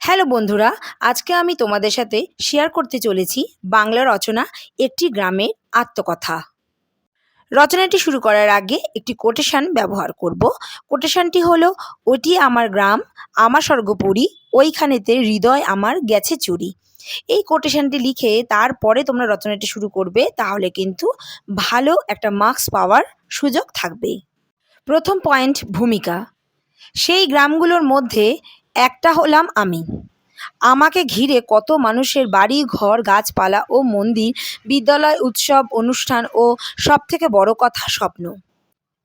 Hello বন্ধুরা, আজকে আমি তোমাদের সাথে শেয়ার করতে চলেছি বাংলা রচনা, একটি গ্রামের আত্মকথা। রচনাটি শুরু করার আগে একটি কোটেশান ব্যবহার করব। কোটেশনটি হলো, ওটি আমার গ্রাম, আমার স্বর্গপুরী, ওইখানেতে হৃদয় আমার গেছে চুরি। এই কোটেশানটি লিখে তারপরে তোমরা রচনাটি শুরু করবে, তাহলে কিন্তু ভালো একটা মার্কস পাওয়ার সুযোগ থাকবে। প্রথম পয়েন্ট ভূমিকা। সেই গ্রামগুলোর মধ্যে একটা হলাম আমি। আমাকে ঘিরে কত মানুষের বাড়ি, ঘর, গাছপালা ও মন্দির, বিদ্যালয়, উৎসব, অনুষ্ঠান ও সব থেকে বড় কথা স্বপ্ন।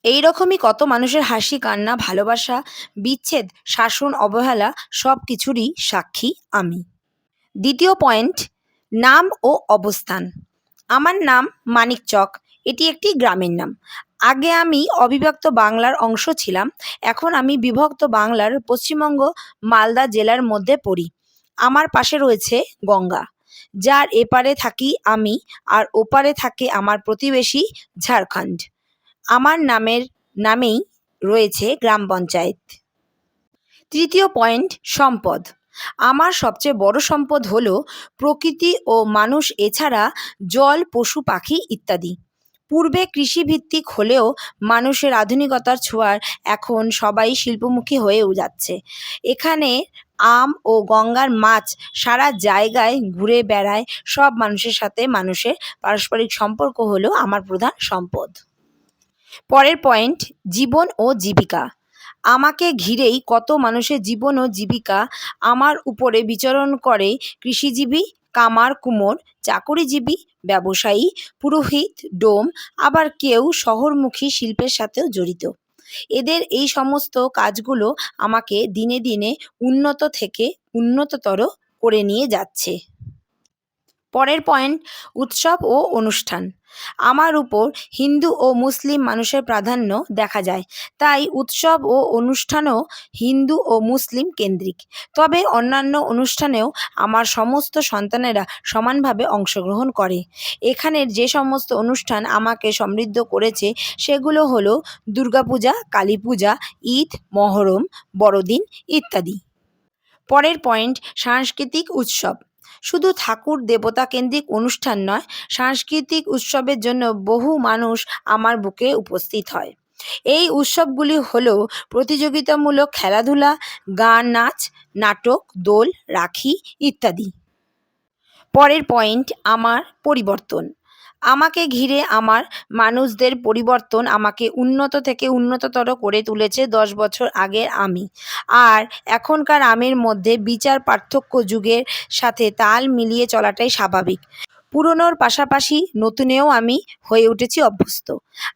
এই রকমই কত মানুষের হাসি, কান্না, ভালোবাসা, বিচ্ছেদ, শাসন, অবহেলা সব কিছুরই সাক্ষী আমি। দ্বিতীয় পয়েন্ট, নাম ও অবস্থান। আমার নাম মানিকচক। এটি একটি গ্রামের নাম। আগে আমি অবিভক্ত বাংলার অংশ ছিলাম, এখন আমি বিভক্ত বাংলার পশ্চিমবঙ্গ মালদা জেলার মধ্যে পড়ি। আমার পাশে রয়েছে গঙ্গা। যার এপারে থাকি আমি আর ওপারে থাকে আমার প্রতিবেশী ঝাড়খণ্ড। আমার নামের নামেই রয়েছে গ্রাম পঞ্চায়েত। তৃতীয় পয়েন্ট, সম্পদ। আমার সবচেয়ে বড় সম্পদ হলো প্রকৃতি ও মানুষ, এছাড়া জল, পশু, পাখি ইত্যাদি। পূর্বে কৃষিভিত্তিক হলেও মানুষের আধুনিকতার ছোঁয়ার এখন সবাই শিল্পমুখী হয়েও যাচ্ছে। এখানে আম ও গঙ্গার মাছ সারা জায়গায় ঘুরে বেড়ায়, সব মানুষের সাথে মানুষের পারস্পরিক সম্পর্ক হলো আমার প্রধান সম্পদ। পরের পয়েন্ট, জীবন ও জীবিকা। আমাকে ঘিরেই কত মানুষের জীবন ও জীবিকা আমার উপরে বিচরণ করে কৃষিজীবী, কামার, কুমোর, চাকরিজীবী ব্যবসায়ী, পুরোহিত, ডোম, আবার কেউ শহরমুখী শিল্পের সাথেও জড়িত। এদের এই সমস্ত কাজগুলো আমাকে দিনে দিনে উন্নত থেকে উন্নততর করে নিয়ে যাচ্ছে। পরের পয়েন্ট, উৎসব ও অনুষ্ঠান। আমার উপর হিন্দু ও মুসলিম মানুষের প্রাধান্য দেখা যায়। তাই উৎসব ও অনুষ্ঠানও হিন্দু ও মুসলিম কেন্দ্রিক। তবে অন্যান্য অনুষ্ঠানেও আমার সমস্ত সন্তানেরা সমানভাবে অংশগ্রহণ করে। এখানের যে সমস্ত অনুষ্ঠান আমাকে সমৃদ্ধ করেছে সেগুলো হলো দুর্গাপূজা কালী পূজা ঈদ, মহরম, বড়দিন ইত্যাদি। পরের পয়েন্ট, সাংস্কৃতিক উৎসব। শুধু ঠাকুর দেবতা কেন্দ্রিক অনুষ্ঠান নয়, সাংস্কৃতিক উৎসবের জন্য বহু মানুষ আমার বুকে উপস্থিত হয়। এই উৎসবগুলি হল প্রতিযোগিতামূলক খেলাধুলা, গান, নাচ, নাটক, দোল, রাখি ইত্যাদি। পরের পয়েন্ট, আমার পরিবর্তন। আমাকে ঘিরে আমার মানুষদের পরিবর্তন আমাকে উন্নত থেকে উন্নততর করে তুলেছে দশ বছর আগের আমি। আর এখনকার আমের মধ্যে বিচার পার্থক্য যুগের সাথে তাল মিলিয়ে চলাটাই স্বাভাবিক। পুরনোর পাশাপাশি নতুনেও আমি হয়ে উঠেছি অভ্যস্ত।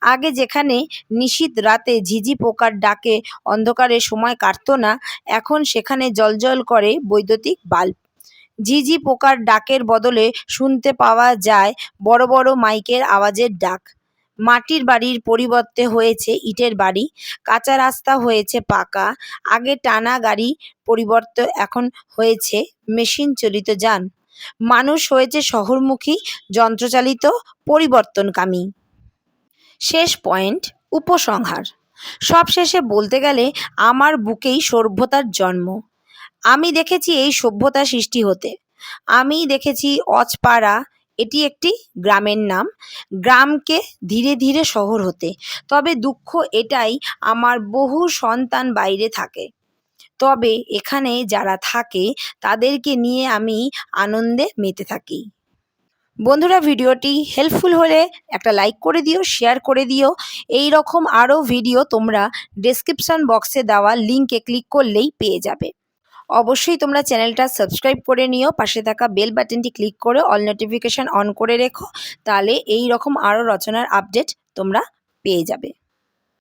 আগে যেখানে নিশীত রাতে ঝিঝি পোকার ডাকে অন্ধকারে সময় কাটতো না, এখন সেখানে জলজল করে বৈদ্যুতিক বাল্ব। ঝিঝি পোকার ডাকের বদলে শুনতে পাওয়া যায় বড় বড় মাইকের আওয়াজের ডাক। মাটির বাড়ির পরিবর্তে হয়েছে ইটের বাড়ি, কাঁচা রাস্তা হয়েছে পাকা, আগে টানা গাড়ি পরিবর্তে এখন হয়েছে মেশিন চালিত যান। মানুষ হয়েছে শহরমুখী, যন্ত্রচালিত, পরিবর্তনকামী। শেষ পয়েন্ট, উপসংহার। সবশেষে বলতে গেলে আমার বুকেই সভ্যতার জন্ম। আমি দেখেছি এই সভ্যতা সৃষ্টি হতে। আমি দেখেছি অজপাড়া, এটি একটি গ্রামের নাম। গ্রামকে ধীরে ধীরে শহর হতে। তবে দুঃখ এটাই, আমার বহু সন্তান বাইরে থাকে। তবে এখানে যারা থাকে, তাদেরকে নিয়ে আমি আনন্দে মেতে থাকি। বন্ধুরা, ভিডিওটি হেল্পফুল হলে একটা লাইক করে দিও শেয়ার করে দিও। এই রকম আরও ভিডিও তোমরা ডেসক্রিপশান বক্সে দেওয়া লিঙ্কে ক্লিক করলেই পেয়ে যাবে। অবশ্যই তোমরা চ্যানেলটা সাবস্ক্রাইব করে নিও, পাশে থাকা বেল বাটনটি ক্লিক করে অল নোটিফিকেশান অন করে রেখো, তাহলে এই রকম আরও রচনার আপডেট তোমরা পেয়ে যাবে।